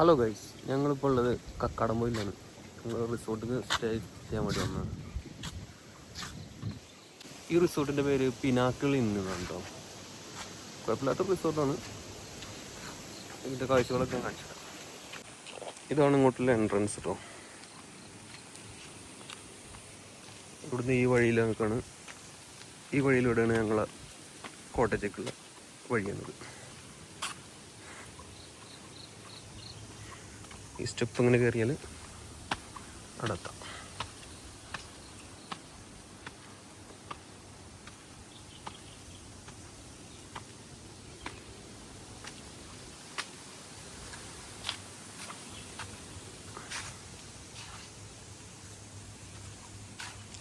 Hello guys ഞങ്ങളിപ്പോൾ ഉള്ളത് കക്കാടംപോയിലാണ് ഞങ്ങൾ റിസോർട്ടിൽ സ്റ്റേ ചെയ്യാൻ വേണ്ടി വന്നതാണ്. ഈ റിസോർട്ടിന്റെ പേര് പിനാക്കിൾ ഇന്ന് കണ്ടോ കുഴപ്പമില്ലാത്ത റിസോർട്ടാണ്. ഇതിന്റെ കാഴ്ചകളൊക്കെ കാണിച്ചിട്ടുണ്ട്. ഇതാണ് ഇങ്ങോട്ടുള്ള എൻട്രൻസ് കേട്ടോ ഇവിടുന്ന് ഈ വഴിയിലേക്കാണ് ഈ വഴിയിലൂടെയാണ് ഞങ്ങളെ കോട്ടയത്തേക്കുള്ള വഴിയുന്നത് ഈ സ്റ്റെപ്പ് ഇങ്ങനെ കയറിയാൽ അവിടെ എത്താം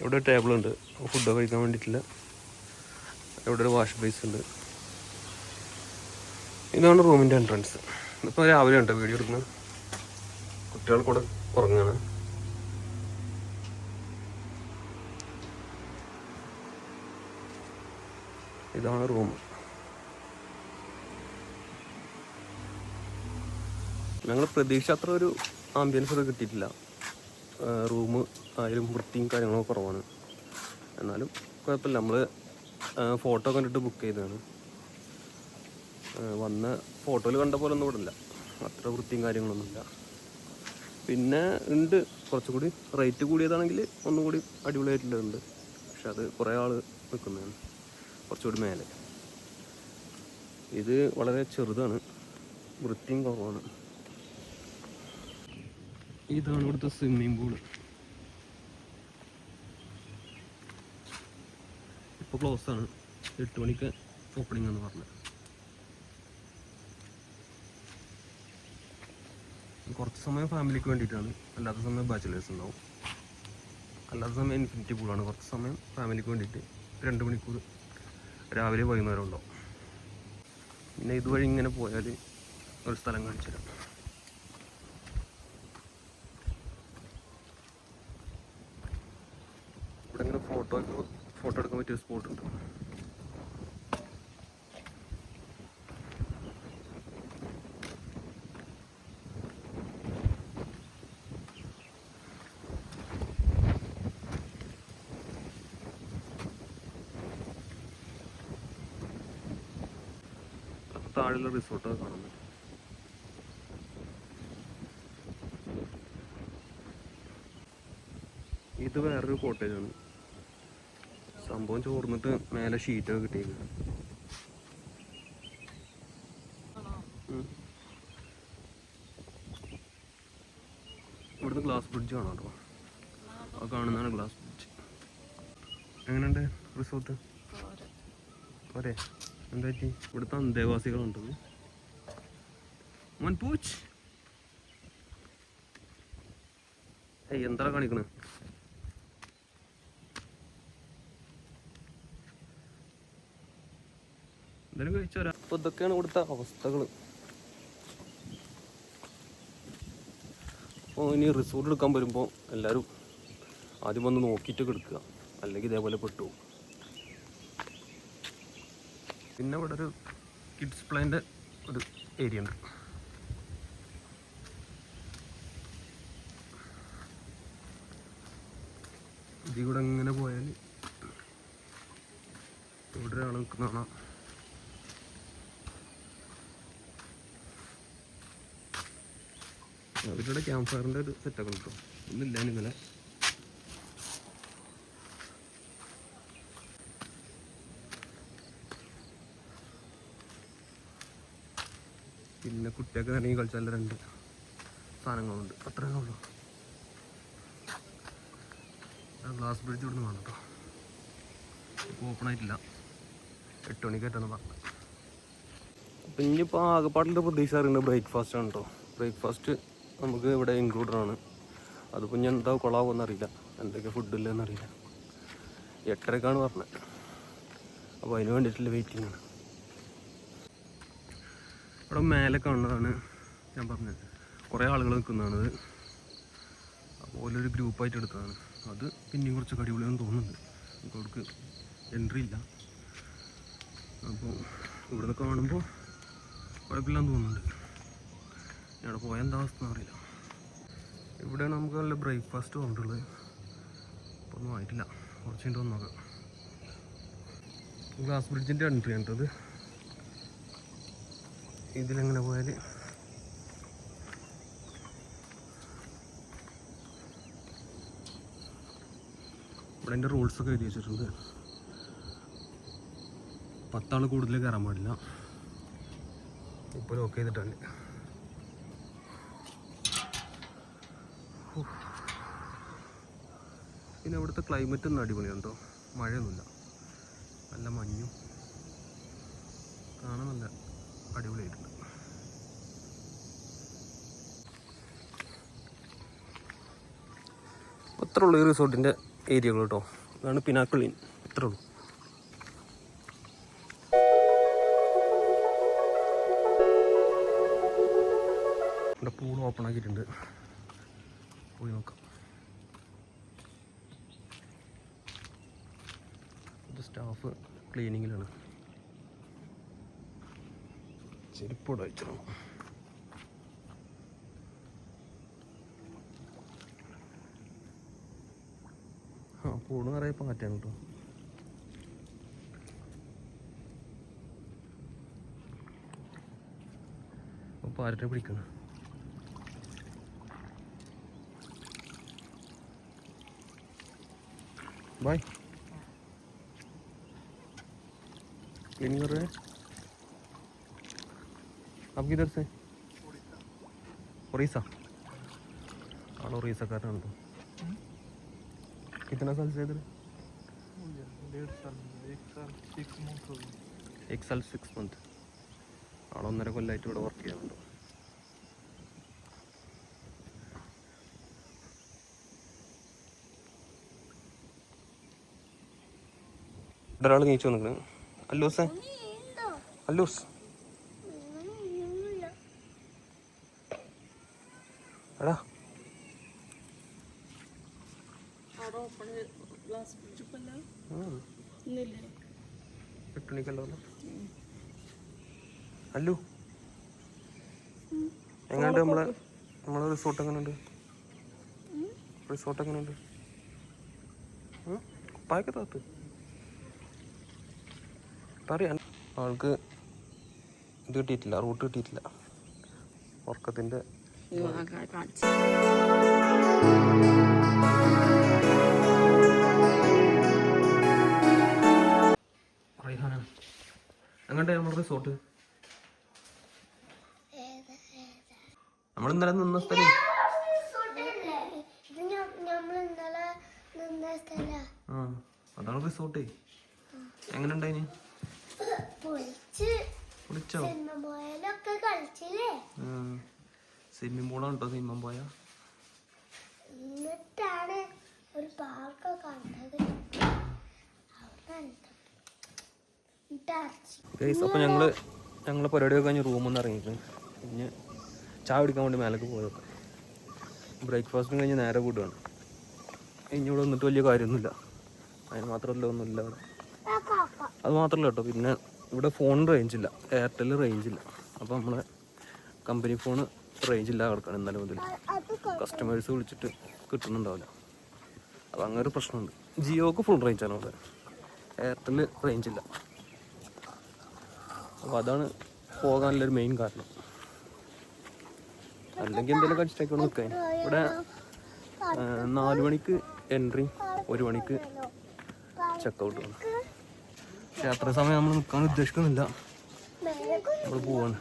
ഇവിടെ ടേബിൾ ഉണ്ട്. ഫുഡ് കഴിക്കാൻ വേണ്ടിയിട്ടില്ല ഇവിടെ ഒരു വാഷ് ബേസ് ഉണ്ട്. ഇതാണ് റൂമിന്റെ എൻട്രൻസ് ഇപ്പോൾ രാവിലെ ഉണ്ടോ വീഡിയോ എടുക്കുന്നത്? കുട്ടികൾ കൂടെ ഉറങ്ങാണ്. ഇതാണ് റൂം. ഞങ്ങൾ പ്രതീക്ഷ അത്ര ഒരു ആംബിയൻസ് ഒക്കെ കിട്ടിയിട്ടില്ല. റൂം ആയാലും വൃത്തിയും കാര്യങ്ങളൊക്കെ കുറവാണ്. എന്നാലും കുഴപ്പമില്ല. നമ്മൾ ഫോട്ടോ കണ്ടിട്ട് ബുക്ക് ചെയ്തതാണ്. വന്ന് ഫോട്ടോയിൽ കണ്ട പോലെ ഒന്നും ഇവിടെ ഇല്ല. അത്ര വൃത്തിയും കാര്യങ്ങളൊന്നുമില്ല പിന്നെ ഉണ്ട്. കുറച്ചുകൂടി റേറ്റ് കൂടിയതാണെങ്കിൽ ഒന്നും കൂടി അടിപൊളിയായിട്ടുള്ളത് പക്ഷെ അത് കുറേ ആൾ നിൽക്കുന്നതാണ് കുറച്ചുകൂടി മേലെ. ഇത് വളരെ ചെറുതാണ്. വൃത്തിയും കുറവാണ്. ഇതാണ് ഇവിടുത്തെ സ്വിമ്മിംഗ് പൂൾ ഇപ്പോൾ ക്ലോസ് ആണ്. എട്ട് മണിക്ക് ഓപ്പണിംഗ് എന്ന് പറഞ്ഞത്. കുറച്ച് സമയം ഫാമിലിക്ക് വേണ്ടിയിട്ടാണ്. അല്ലാത്ത സമയം ബാച്ചിലേഴ്സ് ഉണ്ടാവും. അല്ലാത്ത സമയം ഇൻഫിനിറ്റി പൂളാണ് കുറച്ച് സമയം ഫാമിലിക്ക് വേണ്ടിയിട്ട് രണ്ട് മണിക്കൂർ രാവിലെ വൈകുന്നേരം ഉണ്ടാവും. പിന്നെ ഇതുവഴി ഇങ്ങനെ പോയാൽ ഒരു സ്ഥലം കാണിച്ചു തരാം. ഇവിടെ ഇങ്ങനെ ഫോട്ടോ ഫോട്ടോ എടുക്കാൻ പറ്റിയ സ്പോട്ട് താഴെയുള്ള റിസോർട്ടൊക്കെ പറ്റും. ഇത് വേറൊരു കോട്ടേജാണ് സംഭവം ചോർന്നിട്ട് മേലെ ഷീറ്റൊക്കെ കിട്ടിയേക്ക് ഇവിടുന്ന് ഗ്ലാസ് ബ്രിഡ്ജ് കാണാം കേട്ടോ. ആ കാണുന്നതാണ് ഗ്ലാസ് ബ്രിഡ്ജ് എങ്ങനെയുണ്ട് റിസോർട്ട് പോരെ. എന്താ പറ്റി ഇവിടുത്തെ അന്തേവാസികളുണ്ട് മോൻ പൂച്ച്. ഏയ് എന്താ കാണിക്കണ? എന്തായാലും കഴിച്ചു വരാം അപ്പൊ ഇതൊക്കെയാണ് ഇവിടുത്തെ അവസ്ഥകൾ അപ്പോൾ ഇനി റിസോർട്ട് എടുക്കാൻ വരുമ്പോൾ എല്ലാവരും ആദ്യം വന്ന് നോക്കിയിട്ട് എടുക്കുക അല്ലെങ്കിൽ ഇതേപോലെ പെട്ടു. പിന്നെ ഇവിടെ ഒരു കിഡ്സ് പ്ലേന്റെ ഒരു ഏരിയ ഉണ്ട്. ഇതിൽ കൂടെ ഇങ്ങനെ പോയാൽ ഇവിടെ ഒരാൾ നിൽക്കുന്ന കാണാം. അവരുടെ ക്യാമ്പ് ഫയറിന്റെ ഒരു സെറ്റൊക്കെ കിട്ടും ഒന്നില്ല ഇന്നലെ. പിന്നെ കുട്ടിയൊക്കെ ഇറങ്ങി കളിച്ചാൽ രണ്ട് സാധനങ്ങളുണ്ട്. അത്രേ ഉള്ളൂ. ഗ്ലാസ് ബ്രിഡ്ജ് ഇവിടുന്ന് വേണം കേട്ടോ ഓപ്പൺ ആയിട്ടില്ല. എട്ട് മണിക്കായിട്ടാണ് പറഞ്ഞത് അപ്പം ഇനിയിപ്പോൾ ആകെപ്പാട്ടിന്റെ പ്രതീക്ഷ അറിയുന്നത് ബ്രേക്ക്ഫാസ്റ്റ് ആണ് കേട്ടോ ബ്രേക്ക്ഫാസ്റ്റ് നമുക്ക് ഇവിടെ ഇൻക്ലൂഡഡ് ആണ്. അതിപ്പോൾ ഞാൻ എന്താ കൊളാവുമെന്ന് അറിയില്ല. എന്തൊക്കെ ഫുഡ് ഇല്ലെന്ന് അറിയില്ല. എട്ടരക്കാണ് പറഞ്ഞത്. അപ്പോൾ അതിന് വേണ്ടിയിട്ടുള്ള വെയിറ്റിംഗ് ആണ്. ഇവിടെ മേലെ കാണുന്നതാണ് ഞാൻ പറഞ്ഞത്. കുറേ ആളുകൾ നിൽക്കുന്നതാണത്. ഓരോരു ഗ്രൂപ്പായിട്ട് എടുത്തതാണ്. അത് പിന്നെയും കുറച്ച് അടിപൊളിയാണെന്ന് തോന്നുന്നുണ്ട്. നമുക്ക് അവർക്ക് എൻട്രി ഇല്ല. അപ്പോൾ ഇവിടുന്ന് കാണുമ്പോൾ കുഴപ്പമില്ലാന്ന് തോന്നുന്നുണ്ട്. ഇവിടെ പോയാൽ എന്താ അവസ്ഥ അറിയില്ല. ഇവിടെയാണ് നമുക്ക് നല്ല ബ്രേക്ക്ഫാസ്റ്റ് കൊണ്ടുള്ളത്. അപ്പോൾ ഒന്നും ആയിട്ടില്ല. കുറച്ച് കഴിഞ്ഞിട്ട് വന്ന് നോക്കാം. ഗ്ലാസ് ബ്രിഡ്ജിന്റെ എൻട്രി ആണ് ഉണ്ടത് ഇതിലെങ്ങനെ പോയാൽ ഇവിടെ അതിന്റെ റൂൾസൊക്കെ എഴുതി വെച്ചിട്ടുണ്ട്. പത്താൾ കൂടുതൽ കയറാൻ പാടില്ല. ഇപ്പോൾ ലോക്ക് ചെയ്തിട്ടുണ്ട്. പിന്നെ അവിടുത്തെ ക്ലൈമറ്റ് ഒന്നും അടിപൊളിയാണ് കേട്ടോ മഴയൊന്നുമില്ല. നല്ല മഞ്ഞും. കാണാൻ നല്ല അടിപൊളിയായിട്ടുണ്ട്. അത്ര ഉള്ളൂ ഈ റിസോർട്ടിന്റെ ഏരിയകൾ കേട്ടോ. ഇതാണ് പിനാക്കിളിൻ ഇത്രേ ഉള്ളൂ. ഇവിടെ പൂൾ ഓപ്പൺ ആക്കിയിട്ടുണ്ട്. പോയി നോക്കാം. സ്റ്റാഫ് ക്ലീനിങ്ങിലാണ് ചെരുപ്പൂടെ വെച്ചിരുന്നു ആ പൂണ് നിറയെ കറ്റാണ് കേട്ടോ. പാരട്ടെ പിടിക്കണം. ബൈ പിന്നെ आप किधर से उड़ीसा हाँ उड़ीसा कर रहे तो कितना साल से इधर डेढ़ साल एक साल सिक्स मंथ हो गए एक साल സിക്സ് മന്ത് ആളെ ഒന്നര കൊല്ലമായിട്ട് ഇവിടെ വർക്ക് ചെയ്യുന്നുണ്ട് ഇവിടെ ഒരാൾ നീച്ചു വന്നിട്ടുണ്ട് അല്ലൂസേ അല്ലൂസ് എട്ട് മണിക്കല്ലോ അല്ലു. എങ്ങനെയുണ്ട് നമ്മളെ നമ്മളെ റിസോർട്ട് എങ്ങനെയുണ്ട് റിസോർട്ട് എങ്ങനെയുണ്ട്? കുപ്പായൊക്കെ താത്ത്. പറയാ. ആൾക്ക് ഇത് കിട്ടിയിട്ടില്ല റൂട്ട് കിട്ടിയിട്ടില്ല. ഉറക്കത്തിന്റെ എങ്ങോട്ടെ നമ്മുടെ റിസോർട്ട്. നമ്മൾ ഇന്നലെ നിന്ന സ്ഥലം. നമ്മൾ അതാണ് റിസോർട്ട്. എങ്ങനെ ഉണ്ടായിന് സ്വിമ്മിംഗ് പൂളാണ് കേട്ടോ സ്വിമ്മിംഗ് പോയാ എന്നിട്ടാണ് ഒരു പാർക്ക് കണ്ടത് അവിടെ ഗൈസ് അപ്പോൾ ഞങ്ങൾ ഞങ്ങൾ പരിപാടിയൊക്കെ കഴിഞ്ഞ് റൂമിൽ നിന്ന് പിന്നെ ചായ കുടിക്കാൻ വേണ്ടി മേലേക്ക് പോയതൊക്കെ ബ്രേക്ക്ഫാസ്റ്റും കഴിഞ്ഞ് നേരെ കൂടുകയാണ് ഇനി ഇവിടെ വന്നിട്ട് വലിയ കാര്യമൊന്നുമില്ല. അതിന് മാത്രമല്ല ഒന്നുമില്ല അവിടെ. അത് മാത്രമല്ല കേട്ടോ. പിന്നെ ഇവിടെ ഫോൺ റേഞ്ച് ഇല്ല. എയർടെൽ റേഞ്ച് ഇല്ല. അപ്പോൾ നമ്മളെ കമ്പനി ഫോൺ റേഞ്ച് ഇല്ല കിടക്കണം എന്നാലും മുതൽ കസ്റ്റമേഴ്സ് വിളിച്ചിട്ട് കിട്ടുന്നുണ്ടാവില്ല. അപ്പോൾ അങ്ങനെ ഒരു പ്രശ്നമുണ്ട്. ജിയോക്ക് ഫുൾ റേഞ്ചാണ് അവിടെ എയർടെൽ റേഞ്ച് ഇല്ല. അപ്പോൾ അതാണ് പോകാനുള്ളൊരു മെയിൻ കാരണം. അല്ലെങ്കിൽ എന്തെങ്കിലും കഴിച്ചിട്ടൊക്കെ ഇവിടെ നിൽക്കാൻ ഇവിടെ നാല് മണിക്ക് എൻട്രി ഒരു മണിക്ക് ചെക്കൗട്ട് ആണ്. പക്ഷെ അത്ര സമയം നമ്മൾ നിൽക്കാൻ ഉദ്ദേശിക്കുന്നില്ല. നമ്മൾ പോവാണ്.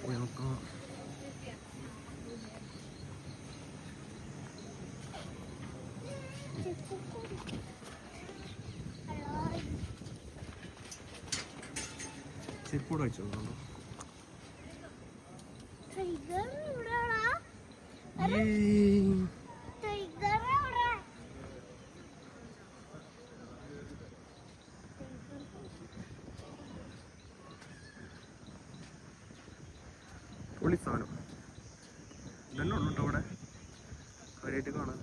പോയി നോക്കാം ചെരുപ്പോടെ വെച്ചോ ടൈഗർ എവിടെയാടാ ടൈഗർ പൊളി സാധനം. ഇതന്നെ ഉള്ളു അവിടെ. കാര്യമായിട്ട് കാണാൻ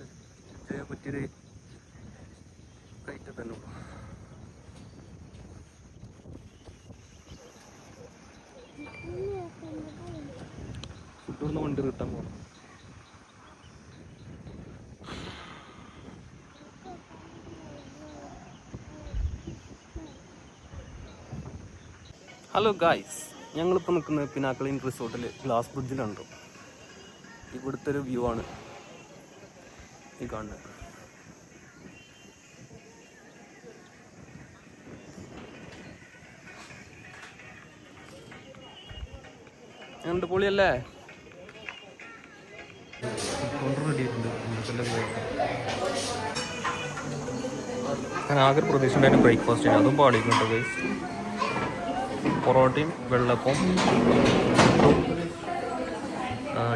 ചെയ്യാൻ പറ്റിയൊരു കയറ്റം തന്നെ ഉള്ളു. ഫുഡ് വണ്ടി റിട്ടേൺ പോകണം ഹലോ ഗായ്സ് ഞങ്ങളിപ്പോൾ നിൽക്കുന്നത് പിനാക്കളിൻ റിസോർട്ടിൽ ഗ്ലാസ് ബ്രിഡ്ജിലുണ്ട് ഇവിടുത്തെ ഒരു വ്യൂ ആണ്. ഈ കാണുന്നത് ഞങ്ങളുടെ പൊളിയല്ലേ? ഞാൻ ആകെ പ്രതീക്ഷ ഉണ്ടായിരുന്നു ബ്രേക്ക്ഫാസ്റ്റ് അതും പാടിക്കുന്നുണ്ട് ഗൈസ് പൊറോട്ടയും വെള്ളപ്പവും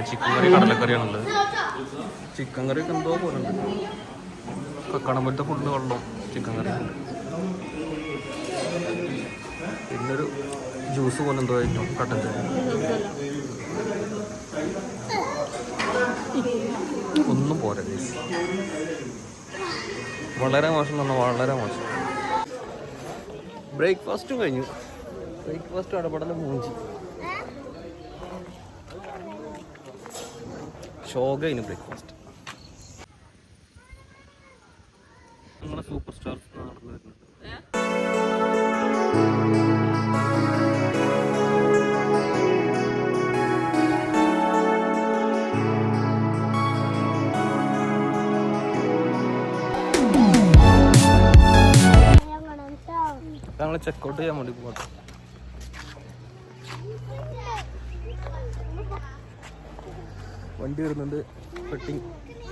ചിക്കൻ കറി കടലക്കറിയാണുള്ളത്. ചിക്കൻ കറി എന്തോ പോലെ ഉണ്ട്. പോലത്തെ ഫുഡ് വെള്ളം ചിക്കൻ കറി പിന്നൊരു ജ്യൂസ് പോലെ എന്തോ ആയിട്ടും കട്ടൻ ഒന്നും പോരാ വളരെ മോശം വളരെ മോശം. ബ്രേക്ക്ഫാസ്റ്റും കഴിഞ്ഞു. ബ്രേക്ക്ഫാസ്റ്റ് ഇടപെടുന്ന മൂഞ്ചി. ഷോക ബ്രേക്ക്ഫാസ്റ്റ് നമ്മുടെ സൂപ്പർ സ്റ്റാർ നടന്നു വരുന്നുണ്ട് ഞങ്ങൾ ചെക്കൗട്ട് ചെയ്യാൻ വേണ്ടി പോകാം വണ്ടി വരുന്നുണ്ട് പെട്ടിങ്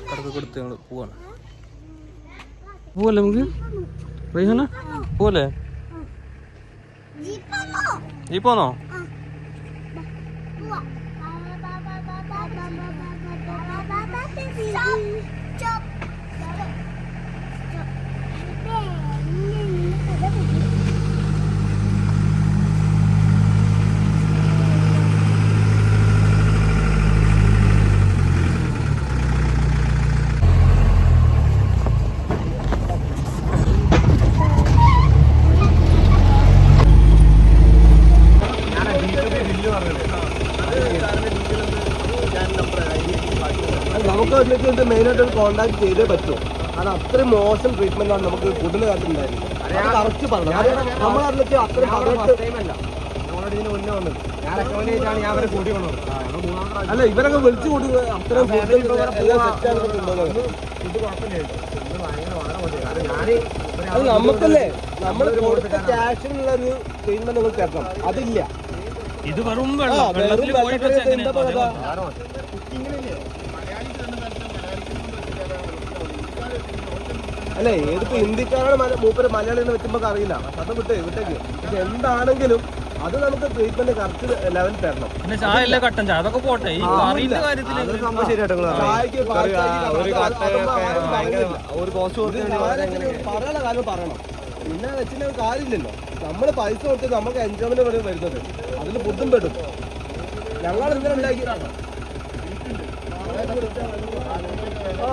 കടക്ക് കൊടുത്ത് ഞങ്ങൾ പോവാണ് പോവല്ലേ നമുക്ക് റൈഹാന പോവല്ലേ നീ പോന്നോ നമുക്ക് അതിലേക്ക് ഇത് കോൺടാക്ട് ചെയ്തേ പറ്റൂ. കാരണം അത്രയും മോശം ട്രീറ്റ്മെന്റ് ആണ് നമുക്ക് കൂടുതൽ അത് കറക്റ്റ് പറഞ്ഞു നമ്മൾ അതിലേക്ക് അത്രയും പറഞ്ഞിട്ട് അല്ല. ഇവരൊക്കെ വിളിച്ചു കൊടുക്കുക അത്രയും അത് നമുക്കല്ലേ നമ്മൾ കൊടുത്ത ക്യാഷിനുള്ള ഒരു ട്രീറ്റ്മെന്റ് നിങ്ങൾ കേൾക്കണം. അതില്ല. ഇത് വെറും വെള്ളം. വെള്ളത്തിൽ വെള്ളക്കറി എന്താ പറയുക അല്ലേ ഏതിപ്പോ ഹിന്ദിക്കാരാണ് മല- മൂപ്പര് മലയാളി എന്ന് വെക്കുമ്പോ അറിയില്ല. അത് വിട്ടേ വിട്ടേക്ക്. പക്ഷെ എന്താണെങ്കിലും അത് നമുക്ക് ട്രീറ്റ്മെന്റ് കറക്റ്റ് ലെവൽ തരണം. പിന്നെ ചായ കട്ടൻ ചായ. അതൊക്കെ പോട്ടെ. പറയാനുള്ള കാര്യം പറയണം. പിന്നെ വെച്ചിട്ട് കാര്യമില്ലല്ലോ. നമ്മൾ പൈസ കൊടുത്ത് നമുക്ക് എൻജോയ്മെന്റ് വരെ വരുന്നത്. അതിൽ ഫുഡും പെടും. ഞങ്ങൾ എന്തിനാ ഉണ്ടാക്കി ആ.